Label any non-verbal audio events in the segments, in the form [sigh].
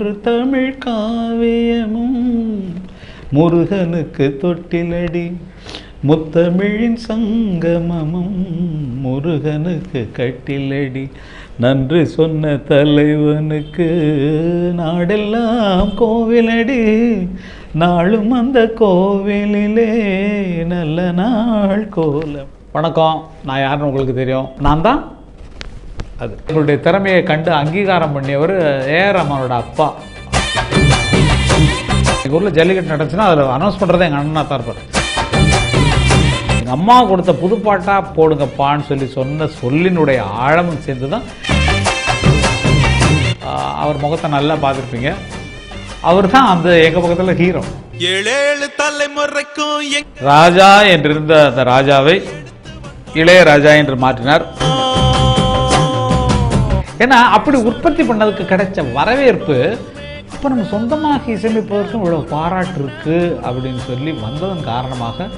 ஒன்று தமிழ் காவியமும். முருகனுக்கு தொட்டிலடி முத்தமிழின் சங்கமமும். முருகனுக்கு கட்டிலடி நன்றி சொன்ன தலைவனுக்கு. நாடெல்லாம் கோவிலடி. நாளும் அந்த கோவிலிலே நல்ல நாள் கோலம். வணக்கம். நான் யாருன்னு உங்களுக்கு தெரியும். நான் தான்? அது. எங்களுடைய திறமையை கண்டு அங்கீகாரம் பண்ணியவர் ஏஆர் ரமனோட அப்பா. எங்கள் ஊரில் ஜல்லிக்கட்டு நடந்துச்சுன்னா அதில் அனௌன்ஸ் பண்ணுறதே எங்கள் அண்ணனா தான் இருப்பார். எங்கள் அம்மா கொடுத்த புதுப்பாட்டாக போடுங்கப்பான்னு சொல்லி சொன்ன சொல்லினுடைய ஆழமும் சேர்ந்து தான் அவர் முகத்தை நல்லா பார்த்துருப்பீங்க. அவர் தான் அந்த எங்கள் பக்கத்தில் ஹீரோ ஏழேழு தலைமுறைக்கும் எங்க ராஜா என்றிருந்த அந்த ராஜாவை இளையராஜா என்று மாற்றினார். ஏன்னா அப்படி உற்பத்தி பண்ணதுக்கு கிடைச்ச வரவேற்பு இப்போ நம்ம சொந்தமாக இசையமைப்பதற்கும் இவ்வளோ பாராட்டு இருக்கு அப்படின்னு சொல்லி வந்ததன் காரணமாக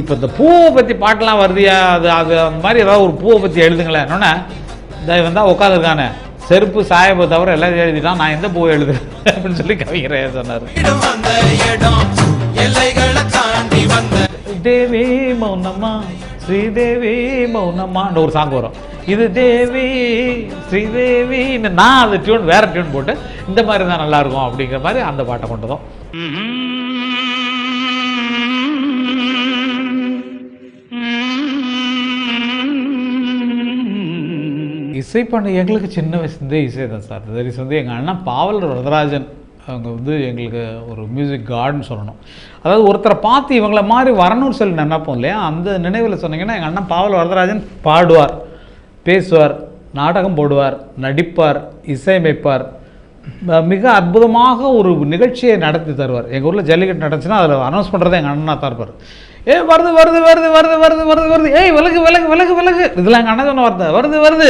இப்போ இந்த பூவை பற்றி பாட்டெல்லாம் வருதியா? அது அது அந்த மாதிரி ஏதாவது ஒரு பூவை பற்றி எழுதுங்களேன். என்னன்னா தயவு தான் உட்காந்துருக்கானே செருப்பு சாயப்பை தவிர எல்லாத்தையும் எழுதிட்டான். நான் எந்த பூவை எழுதுறேன் அப்படின்னு சொல்லி கவிஞர் சொன்னார். இடம் தாண்டி வந்த தேவி மௌனமா ஸ்ரீதேவி மௌனமான்னு ஒரு சாங் வரும். இது தேவி ஸ்ரீதேவி நான் அது டியூன் வேற டியூன் போட்டு இந்த மாதிரி தான் நல்லா இருக்கும் அப்படிங்கிற மாதிரி அந்த பாட்டை கொண்டதும் இசை பண்ண எங்களுக்கு சின்ன வயசுலேருந்தே இசை தான் சார். தரிசி வந்து எங்கள் அண்ணன் பாவல் வரதராஜன் அவங்க வந்து எங்களுக்கு ஒரு மியூசிக் கார்டுன்னு சொல்லணும். அதாவது ஒருத்தரை பார்த்து இவங்கள மாதிரி வரணும்னு சொல்லி நினைப்போம் இல்லையா? அந்த நினைவில் சொன்னீங்கன்னா எங்கள் அண்ணன் பாவல் வரதராஜன் பாடுவார். பேசுவார் நாடகம் போடுவார் நடிப்பார் இசையமைப்பார். மிக அற்புதமாக ஒரு நிகழ்ச்சியை நடத்தி தருவார். எங்கள் ஊரில் ஜல்லிக்கட்டு நடந்துச்சுன்னா அதில் அனௌன்ஸ் பண்ணுறதே எங்கள் அண்ணனா தான் இருப்பார். ஏ வருது வருது வருது வருது வருது வருது வருது. ஏய் விலகு விலகு விலகு விலகு. இதெல்லாம் எங்கள் அண்ணன் சொன்ன வார்த்தை. வருது வருது.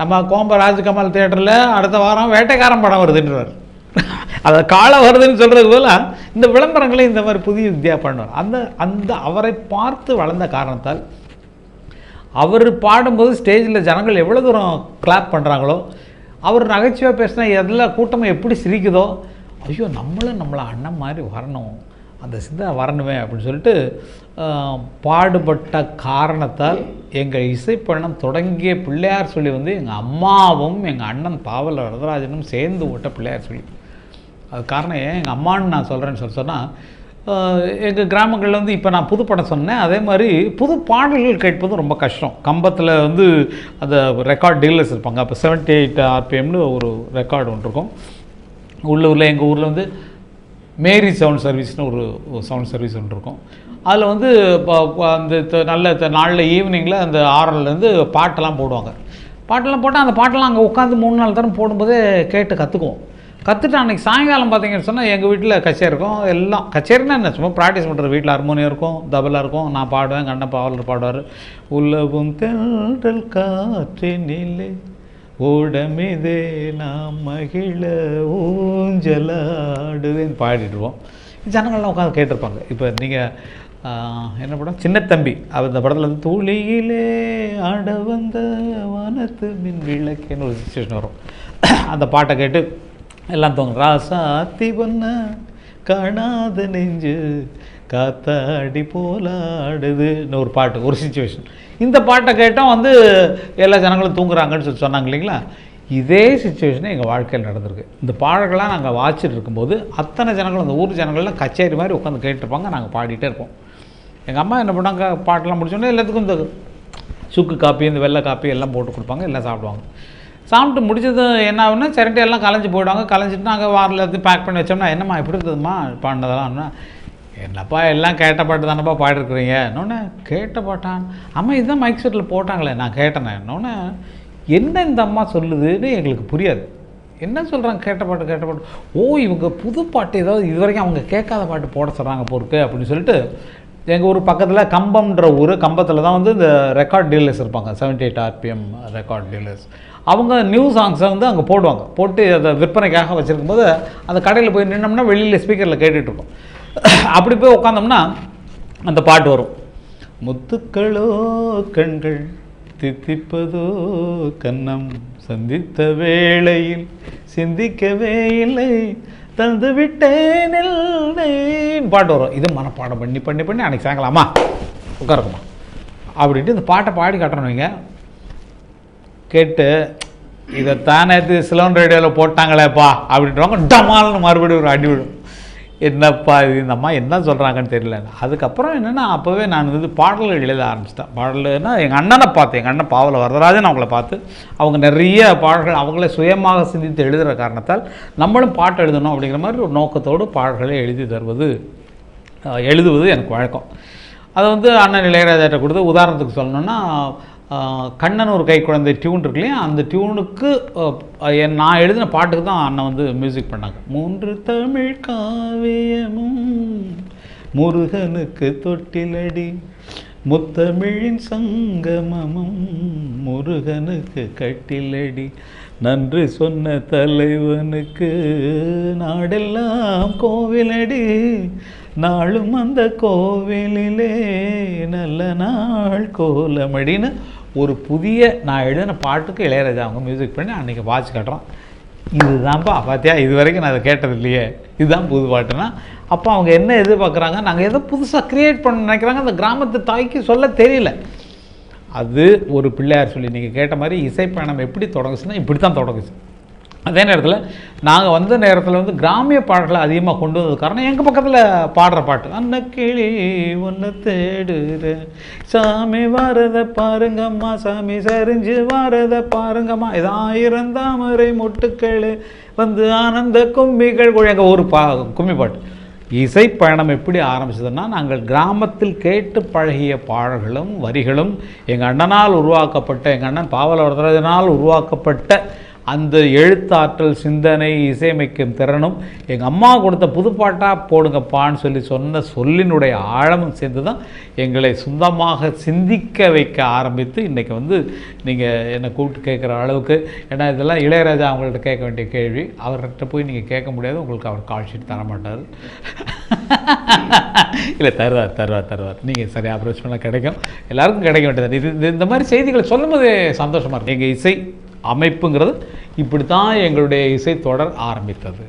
நம்ம கோம்ப ராஜ்கமல் தேட்டரில் அடுத்த வாரம் வேட்டைக்காரன் படம் வருதுன்றவர். [laughs] அதை காலம் வருதுன்னு சொல்கிறது போல இந்த விளம்பரங்களை இந்த மாதிரி புதிய வித்தியா பண்ணுவார். அந்த அந்த அவரை பார்த்து வளர்ந்த காரணத்தால் அவர் பாடும்போது ஸ்டேஜில் ஜனங்கள் எவ்வளோ தூரம் கிளாப் பண்ணுறாங்களோ அவர் நகைச்சுவை பேசினா எல்லா கூட்டமும் எப்படி சிரிக்குதோ ஐயோ நம்மளும் நம்மளை அண்ணன் மாதிரி வரணும் அந்த சிந்தனை வரணுமே அப்படின்னு சொல்லிட்டு பாடுபட்ட காரணத்தால் எங்கள் இசைப்பயணம் தொடங்கிய பிள்ளையார் சொல்லி வந்து எங்கள் அம்மாவும் எங்கள் அண்ணன் பாவல் வரதராஜனும் சேர்ந்து விட்ட பிள்ளையார் சொல்லி. அது காரணம் ஏன்? எங்கள் அம்மான்னு நான் சொல்கிறேன்னு சொல்லி சொன்னால் எங்கள் கிராமங்களில் வந்து இப்போ நான் புது படம் சொன்னேன். அதே மாதிரி புது பாடல்கள் கேட்பது ரொம்ப கஷ்டம். கம்பத்தில் வந்து அந்த ரெக்கார்ட் டீலர்ஸ் இருப்பாங்க. அப்போ 78 எயிட் ஆர்பிஎம்னு ஒரு ரெக்கார்டு ஒன்று இருக்கும். உள்ளூரில் எங்கள் ஊரில் வந்து மேரி சவுண்ட் சர்வீஸ்னு ஒரு சவுண்ட் சர்வீஸ் ஒன்று இருக்கும். அதில் வந்து ப- ப- அந்த நல்ல நாளில் ஈவினிங்கில் அந்த ஆறல்லேருந்து பாட்டெல்லாம் போடுவாங்க. பாட்டெல்லாம் போட்டால் அந்த பாட்டெல்லாம் அங்கே உட்காந்து மூணு நாள் தரம் போடும்போதே கேட்டு கற்றுக்குவோம் கற்றுட்டு அன்றைக்கி சாயங்காலம் பார்த்தீங்கன்னு சொன்னால் எங்கள் வீட்டில் கச்சேரி இருக்கும். எல்லாம் கச்சேரினா என்ன? சும்மா ப்ராக்டிஸ் பண்ணுறது வீட்டில் ஹார்மோனியம் இருக்கும் தபலாக இருக்கும். நான் பாடுவேன் கண்ண பாவலர் பாடுவார். உலவும் தென்றல் நிலை ஓடமிதே நாம் மகிழ ஊஞ்சலாடுவேன். பாடிட்டுருவோம் ஜனங்கள்லாம் உட்காந்து கேட்டிருப்பாங்க. இப்போ நீங்கள் என்ன படம்? சின்னத்தம்பி. அவர் இந்த படத்தில் வந்து தூளியிலே ஆட வந்த வானத்து மின் விளக்கேன்னு ஒரு சுச்சுவேஷன் வரும். அந்த பாட்டை கேட்டு எல்லாம் தோங்க. ராசாத்தி பொண்ண காணாத நெஞ்சு காத்தாடி போலாடுதுன்னு ஒரு பாட்டு ஒரு சுச்சுவேஷன் இந்த பாட்டை கேட்டால் வந்து எல்லா ஜனங்களும் தூங்குறாங்கன்னு சொல்லி சொன்னாங்க இல்லைங்களா? இதே சுச்சுவேஷனே எங்கள் வாழ்க்கையில் நடந்திருக்கு. இந்த பாடல்கள்லாம் நாங்கள் வாட்சிட்டு இருக்கும்போது அத்தனை ஜனங்களும் அந்த ஊர் ஜனங்கள்லாம் கச்சேரி மாதிரி உட்காந்து கேட்டுருப்பாங்க. நாங்கள் பாடிட்டே இருப்போம். எங்கள் அம்மா என்ன பண்ணாங்க? பாட்டெல்லாம் முடிச்சோன்னே எல்லாத்துக்கும் இந்த சுக்கு காப்பி இந்த வெள்ளை காப்பி எல்லாம் போட்டு கொடுப்பாங்க. எல்லாம் சாப்பிடுவாங்க. சாப்பிட்டு முடிச்சது என்ன ஆகுன்னா சிரட்டை எல்லாம் கலைஞ்சி போயிடுவாங்க. கலைஞ்சிட்டு நாங்கள் வாரில் எடுத்து பேக் பண்ணி வச்சோம்னா என்னம்மா எப்படி இருந்ததும்மா? பாடினதெல்லாம் என்னப்பா எல்லாம் கேட்ட பாட்டு தானப்பா பாடிருக்குறீங்க? இன்னொன்று கேட்ட பாட்டான் அம்மா இதுதான் மைக் செட்டில் போட்டாங்களே நான் கேட்டேனே. இன்னொன்று என்ன இந்த அம்மா சொல்லுதுன்னு எங்களுக்கு புரியாது. என்ன சொல்கிறாங்க கேட்ட பாட்டு கேட்ட பாட்டு. ஓ இவங்க புது பாட்டு ஏதாவது இது வரைக்கும் அவங்க கேட்காத பாட்டு போட சொல்கிறாங்க போருக்கு அப்படின்னு சொல்லிட்டு எங்கள் ஊர் பக்கத்தில் கம்பம்ன்ற ஊர் கம்பத்தில் தான் வந்து இந்த ரெக்கார்ட் டீலர்ஸ் இருப்பாங்க. 78 எயிட் ஆர்பிஎம் ரெக்கார்ட் டீலர்ஸ் அவங்க நியூ சாங்ஸை வந்து அங்கே போடுவாங்க. போட்டு அதை விற்பனைக்காக வச்சுருக்கும் போது அந்த கடையில் போய் நின்னோம்னா வெளியில் ஸ்பீக்கரில் கேட்டுட்ருக்கோம். [coughs] அப்படி போய் உட்காந்தோம்னா அந்த பாட்டு வரும். முத்துக்களோ கண்கள் தித்திப்பதோ கன்னம் சந்தித்த வேளையில் சிந்திக்கவே இல்லை. தந்து விட்டேன் பாட்டு வரும். இது மனப்பாடம். பண்ணி பண்ணி பண்ணி அன்னைக்கு சாயங்கலாமா? உட்காருக்குமா அப்படின்ட்டு இந்த பாட்டை பாடி காட்டுறோம் வைங்க கேட்டு இதை தானே சிலோன் ரேடியோவில் போட்டாங்களேப்பா அப்படின்றவங்க டமால்னு மறுபடியும் ஒரு அடி விடும் என்னப்பா இது? இந்த அம்மா என்ன சொல்கிறாங்கன்னு தெரியல. அதுக்கப்புறம் என்னென்னா அப்போவே நான் வந்து பாடல்கள் எழுத ஆரம்பிச்சிட்டேன். பாடல்னா எங்கள் அண்ணனை பார்த்தேன். எங்கள் அண்ணன் பாவல வரதராஜன் அவங்கள பார்த்து அவங்க நிறைய பாடல்கள் அவங்களே சுயமாக சிந்தித்து எழுதுகிற காரணத்தால் நம்மளும் பாட்டு எழுதணும் அப்படிங்கிற மாதிரி ஒரு நோக்கத்தோடு பாடல்களை எழுதி தருவது எழுதுவது எனக்கு வழக்கம். அதை வந்து அண்ணன் இளையராஜாட்ட கொடுத்து உதாரணத்துக்கு சொல்லணுன்னா கண்ணன் ஒரு கை குழந்தை டியூன் இருக்கு இல்லையா? அந்த டியூனுக்கு என் நான் எழுதின பாட்டுக்கு தான் அண்ணன் வந்து மியூசிக் பண்ணாங்க. மூன்று தமிழ் காவியமும் முருகனுக்கு தொட்டிலடி. முத்தமிழின் சங்கமமும் முருகனுக்கு கட்டிலடி. நன்றி சொன்ன தலைவனுக்கு நாடெல்லாம் கோவிலடி. நாளும் அந்த கோவிலிலே நல்ல நாள் கோலமடின்னு ஒரு புதிய நான் எழுதின பாட்டுக்கு இளையராஜா அவங்க மியூசிக் பண்ணி அன்றைக்கி வாட்ச் காட்டுறோம். இதுதான்ப்பா பார்த்தியா இது வரைக்கும் நான் அதை கேட்டது இல்லையே. இதுதான் புது பாட்டுனா அப்போ அவங்க என்ன எதிர்பார்க்குறாங்க? நாங்கள் எதோ புதுசாக க்ரியேட் பண்ண நினைக்கிறாங்க. அந்த கிராமத்து தாய்க்கு சொல்ல தெரியல. அது ஒரு பிள்ளையார் சொல்லி நீங்கள் கேட்ட மாதிரி இசைப்பயணம் எப்படி தொடங்குச்சுன்னா இப்படி தான் தொடங்குச்சு. அதே நேரத்தில் நாங்கள் வந்த நேரத்தில் வந்து கிராமிய பாடல்களை அதிகமாக கொண்டு வந்தது காரணம் எங்கள் பக்கத்தில் பாடுற பாட்டு. அன்ன கிளி ஒன்று தேடுற சாமி வரத பாருங்கம்மா சாமி சரிஞ்சு வரத பாருங்கம்மா. இது ஆயிரம் தாமரை மொட்டுக்கள் வந்து ஆனந்த கும்பிகள் எங்கள் ஒரு பா கும்மி பாட்டு. இசை பயணம் எப்படி ஆரம்பிச்சதுன்னா நாங்கள் கிராமத்தில் கேட்டு பழகிய பாடல்களும் வரிகளும் எங்கள் அண்ணனால் உருவாக்கப்பட்ட எங்கள் அண்ணன் பாவல வரதராஜனால் உருவாக்கப்பட்ட அந்த எழுத்தாற்றல் சிந்தனை இசையமைக்கும் திறனும் எங்கள் அம்மா கொடுத்த புதுப்பாட்டாக போடுங்கப்பான்னு சொல்லி சொன்ன சொல்லினுடைய ஆழமும் சேர்ந்து தான் எங்களை சொந்தமாக சிந்திக்க வைக்க ஆரம்பித்து இன்றைக்கி வந்து நீங்கள் என்னை கூப்பிட்டு கேட்குற அளவுக்கு ஏன்னா இதெல்லாம் இளையராஜா அவங்கள்ட்ட கேட்க வேண்டிய கேள்வி. அவர்கிட்ட போய் நீங்கள் கேட்க முடியாது உங்களுக்கு அவர் கால் ஷீட் தர மாட்டார் இல்லை தருவார் தருவார் தருவார். நீங்கள் சரி அப்ரோச் பண்ணால் கிடைக்கும். எல்லாருக்கும் கிடைக்க வேண்டியது இது இந்த மாதிரி செய்திகளை சொல்லும்போது சந்தோஷமாக இருக்கும் எங்கள் இசை அமைப்புங்கிறது இப்படி தான் எங்களுடைய இசை தொடர் ஆரம்பித்தது.